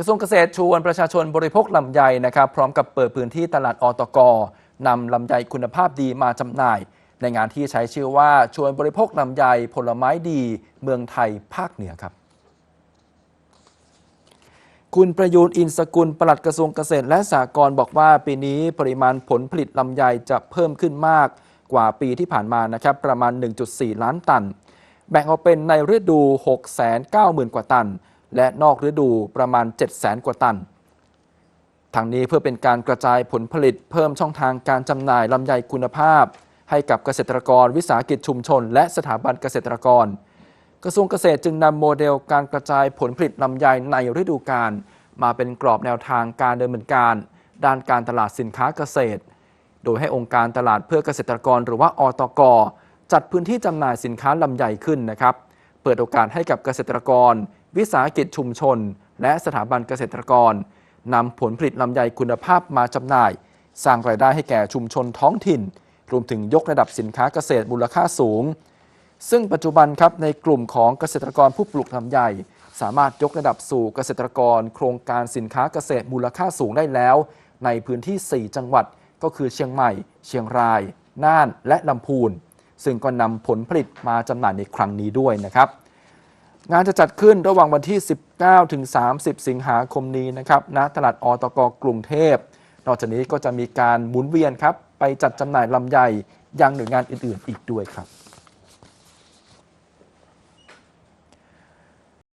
กระทรวงเกษตรชวนประชาชนบริโภคลำไยนะครับพร้อมกับเปิดพื้นที่ตลาดอตกนำลำไยคุณภาพดีมาจำหน่าย ในงานที่ใช้ชื่อว่าชวนบริโภคลำไยผลไม้ดีเมืองไทยภาคเหนือครับ คุณประยูนอินสกุลปลัดกระทรวงเกษตรและสหกรณ์บอกว่าปีนี้ปริมาณผลผลิตลำไยจะเพิ่มขึ้นมากกว่าปีที่ผ่านมานะครับประมาณ 1.4 ล้านตัน แบ่งออกเป็นในฤดู 690,000 กว่าตัน และนอกฤดูประมาณ 700,000 กว่าตันทางนี้เพื่อเป็นการกระจายผลผลิตเพิ่มช่องทางการจำหน่ายลำไยคุณภาพ ให้กับเกษตรกรวิสาหกิจชุมชน และสถาบันเกษตรกร กระทรวงเกษตรจึงนำโมเดลการกระจายผลผลิตลำไยในฤดูกาลมาเป็นกรอบแนวทางการดำเนินการ ด้านการตลาดสินค้าเกษตร โดยให้องค์การตลาดเพื่อเกษตรกรหรือว่าอตก จัดพื้นที่จำหน่ายสินค้าลำไยขึ้นนะครับ เปิดโอกาสให้กับเกษตรกร วิสาหกิจชุมชน และสถาบันเกษตรกรนำผลผลิตลำไยคุณภาพมาจำหน่าย สร้างรายได้ให้แก่ชุมชนท้องถิ่น รวมถึงยกระดับสินค้าเกษตรมูลค่าสูง ซึ่งปัจจุบันครับในกลุ่มของเกษตรกรผู้ปลูกลำไย สามารถยกระดับสู่เกษตรกร โครงการสินค้าเกษตรมูลค่าสูงได้แล้ว ในพื้นที่ 4 จังหวัดก็คือเชียงใหม่ เชียงราย น่าน และลำพูน ซึ่งก็นำผลผลิตมาจำหน่ายในครั้งนี้ด้วยนะครับ งานจะจัดขึ้นระหว่างวันที่ 19 ถึง 30 สิงหาคมนี้นะครับณตลาดอตกกรุงเทพ นอกจากนี้ก็จะมีการหมุนเวียนครับ ไปจัดจำหน่ายลำไยยังหน่วยงานอื่นๆ อีกด้วยครับ